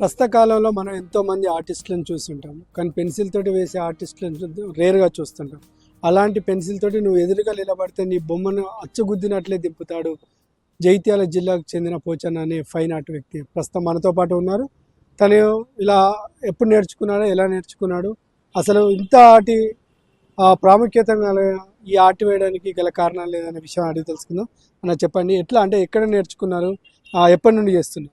ప్రస్తుత కాలంలో మనం ఎంతోమంది ఆర్టిస్టులను చూస్తుంటాం. కానీ పెన్సిల్ తోటి వేసే ఆర్టిస్టులను రేర్గా చూస్తుంటాం. అలాంటి పెన్సిల్ తోటి నువ్వు ఎదురుగా నిలబడితే నీ బొమ్మను అచ్చుగుద్దినట్లే దింపుతాడు జైత్యాల జిల్లాకు చెందిన పోచన్న అనే ఫైన్ ఆర్ట్ వ్యక్తి. ప్రస్తుతం మనతో పాటు ఉన్నారు. తను ఇలా ఎప్పుడు నేర్చుకున్నాడో ఎలా నేర్చుకున్నాడు? అసలు ఇంత ఆటి ప్రాముఖ్యత ఈ ఆర్ట్ వేయడానికి గల కారణాలు లేదనే విషయం అడిగి తెలుసుకుందాం. అన్న చెప్పండి ఎట్లా అంటే ఎక్కడ నేర్చుకున్నారు? ఎప్పటి నుండి చేస్తున్నారు?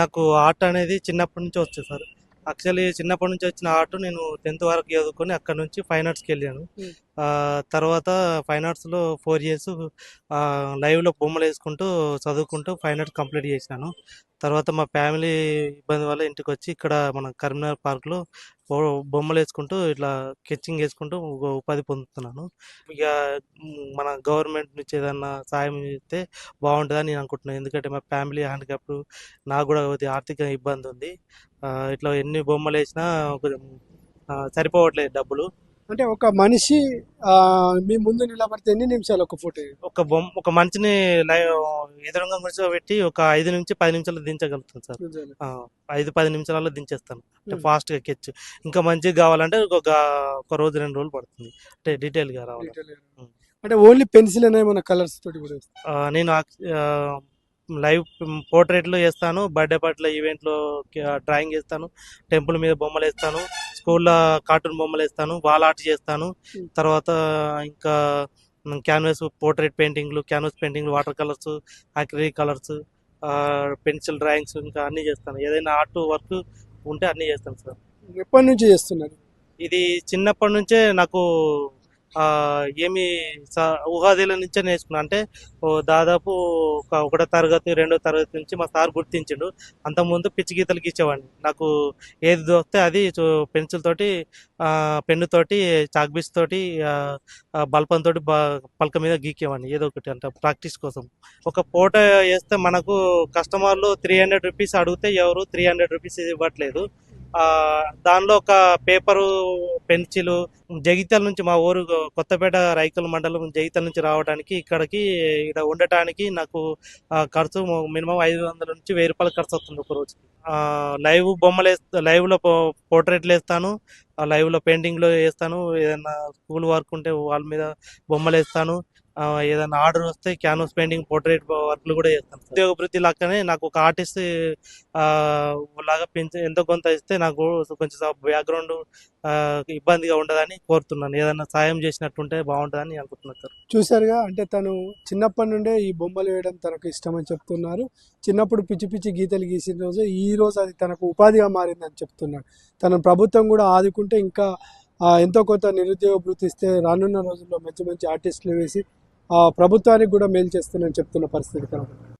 నాకు ఆర్ట్ అనేది చిన్నప్పటి నుంచి వచ్చేది సార్. యాక్చువల్లీ చిన్నప్పటి నుంచి వచ్చిన ఆర్ట్ నేను టెన్త్ వరకు చదువుకొని అక్కడ నుంచి ఫైన్ ఆర్ట్స్కి వెళ్ళాను. తర్వాత ఫైన్ ఆర్ట్స్లో ఫోర్ ఇయర్స్ లైవ్లో బొమ్మలు వేసుకుంటూ చదువుకుంటూ ఫైన్ ఆర్ట్స్ కంప్లీట్ చేశాను తర్వాత మా ఫ్యామిలీ ఇబ్బంది వల్ల ఇంటికి వచ్చి ఇక్కడ మన కరీంనగర్ పార్క్లో బొమ్మలు వేసుకుంటూ ఇట్లా స్కెచ్చింగ్ వేసుకుంటూ ఉపాధి పొందుతున్నాను. ఇక మన గవర్నమెంట్ నుంచి ఏదన్నా సాయం ఇస్తే బాగుంటుందని నేను అనుకుంటున్నాను. ఎందుకంటే మా ఫ్యామిలీ హ్యాండిక్యాప్ నాకు కూడా కొద్దిగా ఆర్థిక ఇబ్బంది ఉంది. ఇట్లా ఎన్ని బొమ్మలు వేసినా కొంచెం సరిపోవట్లేదు డబ్బులు. అంటే ఒక మనిషి ఆ, మీ ముందు నిలబడితే ఎన్ని నిమిషాలు ఒక ఫోటో? ఒక బొమ్మ ఒక మనిషిని ఎదురుగా కూర్చోబెట్టి ఒక ఐదు నుంచి పది నిమిషాలు దించగలుగుతాను సార్. ఐదు పది నిమిషాలలో దించేస్తాను. అంటే Hmm. ఫాస్ట్గా కెచ్ ఇంకా మంచిగా కావాలంటే ఒక ఒక రోజు రెండు రోజులు పడుతుంది. అంటే డీటెయిల్గా రావాలి. Hmm. అంటే ఓన్లీ పెన్సిల్ అనే మన కలర్స్ తోటి కూడా నేను లైవ్ పోర్ట్రేట్లు వేస్తాను. బర్త్డే పార్టీలో ఈవెంట్లో డ్రాయింగ్ చేస్తాను టెంపుల్ మీద బొమ్మలు వేస్తాను. స్కూల్లో కార్టూన్ బొమ్మలు వేస్తాను వాల్ ఆర్ట్ చేస్తాను. తర్వాత ఇంకా క్యాన్వాస్ పోర్ట్రేట్ పెయింటింగ్లు క్యాన్వాస్ పెయింటింగ్లు water colours acrylic colours pencil drawings ఇంకా అన్నీ చేస్తాను. ఏదైనా ఆర్ట్ వర్క్ ఉంటే అన్నీ చేస్తాను సార్. ఎప్పటి నుంచి చేస్తున్నారు? ఇది చిన్నప్పటి నుంచే నాకు ఏమి స- నుంచే నేర్చుకున్నా. అంటే ఓ దాదాపు ఒక ఒకటో తరగతి రెండో తరగతి నుంచి మా సార్ గుర్తించిండు. అంతకుముందు పిచ్చి గీతలు గీచేవాడిని. నాకు ఏది దొరికితే అది పెన్సిల్ తోటి ఆ, పెన్ను తోటి చాక్బీస్ తోటి బల్పంతో తోటి పలక మీద గీకేవాడిని ఏదో ఒకటి అంటే ప్రాక్టీస్ కోసం. ఒక ఫోటో వేస్తే మనకు కస్టమర్లు త్రీ హండ్రెడ్ రూపీస్ అడిగితే ఎవరు త్రీ హండ్రెడ్ రూపీస్ ఇవ్వట్లేదు. దానిలో ఒక పేపరు పెన్సిల్ జగిత్యాల నుంచి మా ఊరు కొత్తపేట రైతుల మండలం జగిత్యాల నుంచి రావడానికి ఇక్కడికి ఇక్కడ ఉండటానికి నాకు ఖర్చు మినిమం ఐదు వందల నుంచి వెయ్యి రూపాయలు ఖర్చు వస్తుంది ఒక రోజు లైవ్ బొమ్మలు వేస్తా లైవ్లో పోర్ట్రేట్లు వేస్తాను లైవ్లో పెయింటింగ్లో వేస్తాను ఏదైనా స్కూల్ వర్క్ ఉంటే వాళ్ళ మీద బొమ్మలు వేస్తాను ఏదైనా ఆర్డర్ వస్తే క్యాన్వాస్ పెయింటింగ్ పోర్ట్రేట్ వర్క్లు కూడా చేస్తాను. ఉద్యోగ వృత్తి లాగానే నాకు ఒక ఆర్టిస్ట్ లాగా పెంచి ఎంతో కొంత ఇస్తే నాకు కొంచెం బ్యాక్గ్రౌండ్ ఇబ్బందిగా ఉండదని కోరుతున్నాను. ఏదైనా సాయం చేసినట్టుంటే బాగుంటుందని అనుకుంటున్నాను సార్. చూసారుగా అంటే తను చిన్నప్పటి నుండే ఈ బొమ్మలు వేయడం తనకు ఇష్టమని చెప్తున్నారు. చిన్నప్పుడు పిచ్చి పిచ్చి గీతలు గీసిన రోజు ఈ రోజు అది తనకు ఉపాధిగా మారిందని చెప్తున్నాడు తన ప్రభుత్వం కూడా ఆదుకుంటే ఇంకా ఎంతో కొంత నిరుద్యోగ వృత్తి ఇస్తే రానున్న రోజుల్లో మంచి మంచి ఆర్టిస్టులు వేసి ప్రభుత్వానికి కూడా మేలు చేస్తుందని చెప్తున్న పరిస్థితి కనబడుతుంది